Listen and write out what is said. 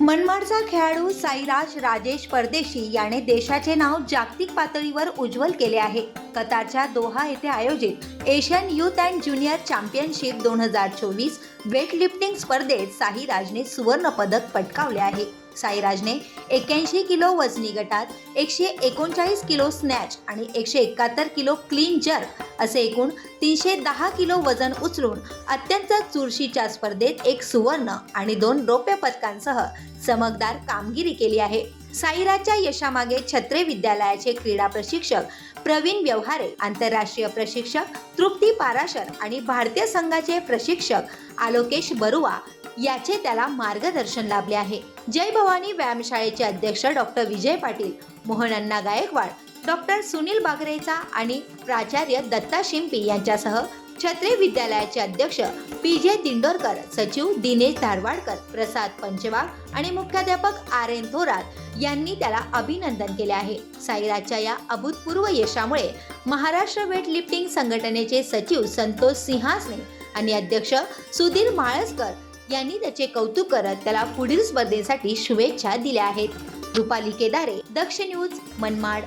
मनमाडचा खेळाडू साईराज राजेश परदेशी याने देशाचे नाव जागतिक पातळीवर उज्ज्वल केले आहे. कतारच्या दोहा येथे आयोजित Asian youth and junior championship दोन हजार चोवीस वेटलिफ्टिंग स्पर्धेत साईराजने सुवर्ण पदक पटकावले आहे. साईराजने एक्याऐंशी किलो वजनी गटात एकशे एकोणचाळीस किलो स्नॅच आणि एकशे एकाहत्तर किलो क्लीन जर्क असे एकूण तीनशे दहा किलो वजन उचलून अत्यंत चुरशीच्या स्पर्धेत एक सुवर्ण आणि दोन रौप्य पदकांसह चमकदार कामगिरी केली आहे. साईराजच्या यशामागे छत्रे विद्यालयाचे क्रीडा प्रशिक्षक प्रवीण व्यवहारे आंतरराष्ट्रीय प्रशिक्षक तृप्ती पाराशर आणि भारतीय संघाचे प्रशिक्षक आलोकेश बरुआ याचे त्याला मार्गदर्शन लाभले आहे. जय भवानी व्यायामशाळेचे अध्यक्ष डॉक्टर विजय पाटील मोहन अण्णा गायकवाड डॉक्टर सुनील बागरेचा आणि प्राचार्य दत्ता शिंपी यांच्यासह छत्रे विद्यालयाचे अध्यक्ष पी जे दिंडोरकर सचिव दिनेश धारवाडकर प्रसाद पंचवाग आणि मुख्याध्यापक आर एन थोरात यांनी त्याला अभिनंदन केले आहे. साईराजच्या या अभूतपूर्व यशामुळे महाराष्ट्र वेट लिफ्टिंग संघटनेचे सचिव संतोष सिंहासने आणि अध्यक्ष सुधीर माळसकर यांनी त्याचे कौतुक करत त्याला पुढील स्पर्धेसाठी शुभेच्छा दिल्या आहेत. रुपाली केदारे दक्ष न्यूज मनमाड.